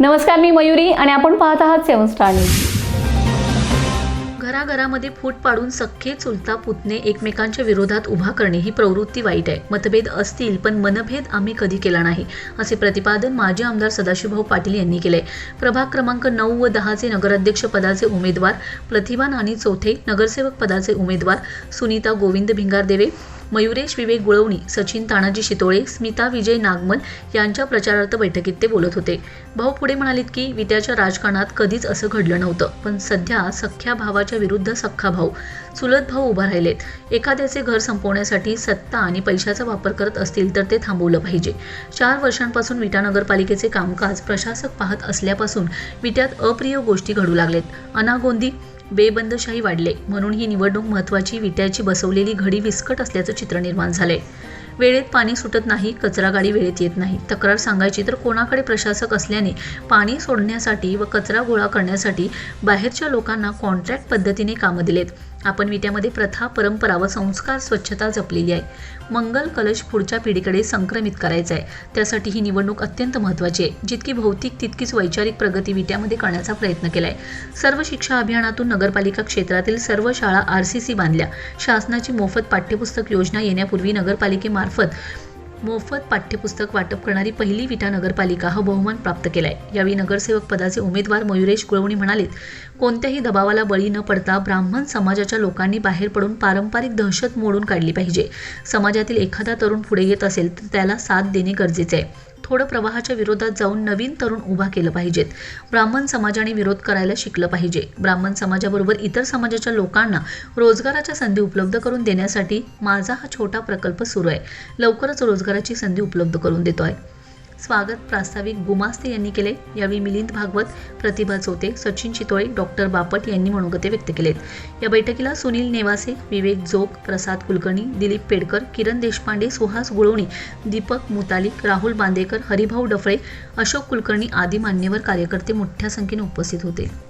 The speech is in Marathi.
नमस्कार मी मयुरी आणि आपण पाहत आहात सेवन स्टार न्यूज. घराघरामध्ये फूट पाडून सख्खे चुलता पुतणे एकमेकांच्या विरोधात उभा करणे ही प्रवृत्ती वाईट आहे. मतभेद असतील पण मनभेद आम्ही कधी केला नाही असे प्रतिपादन माजी आमदार सदाशिवभाऊ पाटील यांनी केले. प्रभाग क्रमांक नऊ व दहाचे नगराध्यक्ष पदाचे उमेदवार प्रतिभा नानी चौथे नगरसेवक पदाचे उमेदवार सुनीता गोविंद भिंगारदेवे मयुरेश विवेक गुळवणी सचिन तानाजी शितोळे स्मिता विजय नागमल यांच्या प्रचारार्थ बैठकीत ते बोलत होते. भाऊ पुढे म्हणालेत की विट्याच्या राजकारणात कधीच असं घडलं नव्हतं पण सध्या सख्ख्या भावाच्या विरुद्ध सख्खा भाऊ चुलत भाऊ उभा राहिलेत. एखाद्याचे घर संपवण्यासाठी सत्ता आणि पैशाचा वापर करत असतील तर ते थांबवलं पाहिजे. चार वर्षांपासून विटा नगरपालिकेचे कामकाज प्रशासक पाहत असल्यापासून विट्यात अप्रिय गोष्टी घडू लागलेत. अनागोंदी बेबंदशाही वाढले. म्हणून ही निवडणूक महत्त्वाची विट्याची बसवलेली घडी विस्कट असल्याचं चित्र निर्माण झाले. वेळेत पाणी सुटत नाही कचरा गाडी वेळेत येत नाही. तक्रार सांगायची तर कोणाकडे प्रशासक असल्याने पाणी सोडण्यासाठी व कचरा गोळा करण्यासाठी बाहेरच्या लोकांना कॉन्ट्रॅक्ट पद्धतीने कामं दिलेत. आपण विट्यामध्ये प्रथा परंपरा व संस्कार स्वच्छता जपलेली आहे. मंगल कलश पुढच्या पिढीकडे संक्रमित करायचा आहे. त्यासाठी ही निवडणूक अत्यंत महत्त्वाची आहे. जितकी भौतिक तितकीच वैचारिक प्रगती विट्यामध्ये करण्याचा प्रयत्न केला आहे सर्व शिक्षा अभियानातून नगरपालिका क्षेत्रातील सर्व शाळा आर सी सी बांधल्या. शासनाची मोफत पाठ्यपुस्तक योजना येण्यापूर्वी नगरपालिकेमार्फत मोफत पाठ्यपुस्तक वाटप करणारी पहिली विटा नगरपालिका हा बहुमान प्राप्त केलाय. यावेळी नगरसेवक पदाचे उमेदवार मयुरेश कुळवणी म्हणालेत कोणत्याही दबावाला बळी न पडता ब्राह्मण समाजाच्या लोकांनी बाहेर पडून पारंपरिक दहशत मोडून काढली पाहिजे. समाजातील एखादा तरुण पुढे येत असेल तर त्याला साथ देणे गरजेचे आहे. थोडं प्रवाहाच्या विरोधात जाऊन नवीन तरुण उभा केलं पाहिजेत. ब्राह्मण समाजाने विरोध करायला शिकलं पाहिजे. ब्राह्मण समाजाबरोबर इतर समाजाच्या लोकांना रोजगाराच्या संधी उपलब्ध करून देण्यासाठी माझा हा छोटा प्रकल्प सुरू आहे. लवकरच रोजगाराची संधी उपलब्ध करून देतो आहे. स्वागत प्रास्ताविक गुमास्ते यांनी केले. यावेळी मिलिंद भागवत प्रतिभा चोते सचिन चितोळे डॉक्टर बापट यांनी मनोगते व्यक्त केलेत. या बैठकीला सुनील नेवासे विवेक जोग प्रसाद कुलकर्णी दिलीप पेडकर किरण देशपांडे सुहास गुळवणी दीपक मुतालिक राहुल बांदेकर हरिभाऊ डफळे अशोक कुलकर्णी आदी मान्यवर कार्यकर्ते मोठ्या संख्येने उपस्थित होते.